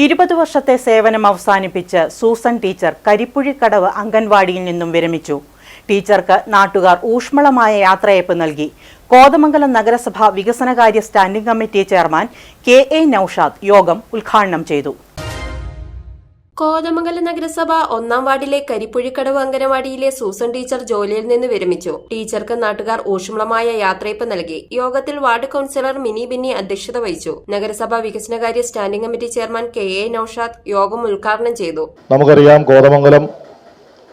ഇരുപത് വർഷത്തെ സേവനം അവസാനിപ്പിച്ച് സൂസൻ ടീച്ചർ കരിപ്പുഴിക്കടവ് അംഗൻവാടിയിൽ നിന്നും വിരമിച്ചു. ടീച്ചർക്ക് നാട്ടുകാർ ഊഷ്മളമായ യാത്രയയപ്പ് നൽകി. കോതമംഗലം നഗരസഭ വികസനകാര്യ standing committee chairman K A Noushad യോഗം ഉദ്ഘാടനം ചെയ്തു. കോതമംഗലം നഗരസഭ ഒന്നാം വാർഡിലെ കരിപ്പുഴിക്കടവ് അംഗനവാടിയിലെ സൂസൻ ടീച്ചർ ജോലിയിൽ നിന്ന് വിരമിച്ചു. ടീച്ചർക്ക് നാട്ടുകാർ ഊഷ്മളമായ യാത്രയപ്പ് നൽകി. യോഗത്തിൽ വാർഡ് കൌൺസിലർ മിനി ബിന്നി അധ്യക്ഷത വഹിച്ചു. നഗരസഭ വികസനകാര്യ standing committee chairman K A Noushad യോഗം ഉദ്ഘാടനം ചെയ്തു. നമുക്കറിയാം കോതമംഗലം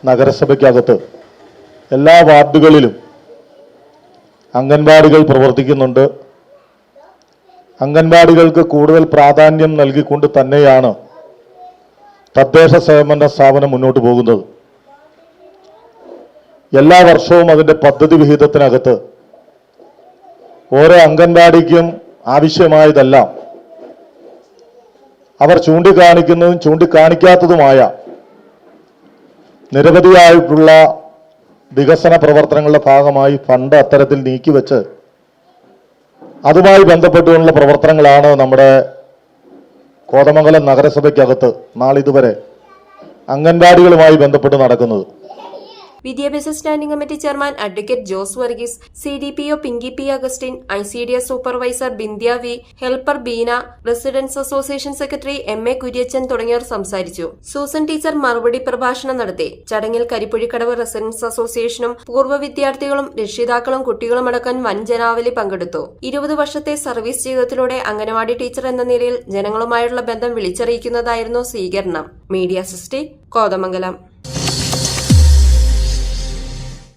നഗരസഭയ്ക്കകത്ത് എല്ലാ വാർഡുകളിലും അംഗൻവാടികൾ പ്രവർത്തിക്കുന്നുണ്ട്. അംഗൻവാടികൾക്ക് കൂടുതൽ പ്രാധാന്യം നൽകിക്കൊണ്ട് തന്നെയാണ് തദ്ദേശ സ്വയംഭരണ സ്ഥാപനം മുന്നോട്ട് പോകുന്നത്. എല്ലാ വർഷവും അതിന്റെ പദ്ധതി വിഹിതത്തിനകത്ത് ഓരോ അംഗൻവാടിക്കും ആവശ്യമായതെല്ലാം അവർ ചൂണ്ടിക്കാണിക്കുന്നതും ചൂണ്ടിക്കാണിക്കാത്തതുമായ നിരവധിയായിട്ടുള്ള വികസന പ്രവർത്തനങ്ങളുടെ ഭാഗമായി ഫണ്ട് അത്തരത്തിൽ നീക്കിവെച്ച് അതുമായി ബന്ധപ്പെട്ടുകൊണ്ടുള്ള പ്രവർത്തനങ്ങളാണ് നമ്മുടെ കോതമംഗലം നഗരസഭയ്ക്കകത്ത് നാളിതുവരെ അംഗൻവാടികളുമായി ബന്ധപ്പെട്ട് നടക്കുന്നത്. വിദ്യാഭ്യാസ standing committee chairman advocate Jose Varghese C D P O Pinky P Augustine I C D S supervisor Bindya V helper Beena residence association secretary M A Kuriachan തുടങ്ങിയവർ സംസാരിച്ചു. സൂസൻ ടീച്ചർ മറുപടി പ്രഭാഷണം നടത്തി. ചടങ്ങിൽ കരിപ്പുഴിക്കടവ് റെസിഡൻസ് അസോസിയേഷനും പൂർവ വിദ്യാർത്ഥികളും രക്ഷിതാക്കളും കുട്ടികളും അടക്കം വൻ ജനാവലി പങ്കെടുത്തു. ഇരുപത് വർഷത്തെ സർവീസ് ജീവിതത്തിലൂടെ അംഗനവാടി ടീച്ചർ എന്ന നിലയിൽ ജനങ്ങളുമായുള്ള ബന്ധം വിളിച്ചറിയിക്കുന്നതായിരുന്നു സ്വീകരണം. Media city Kothamangalam.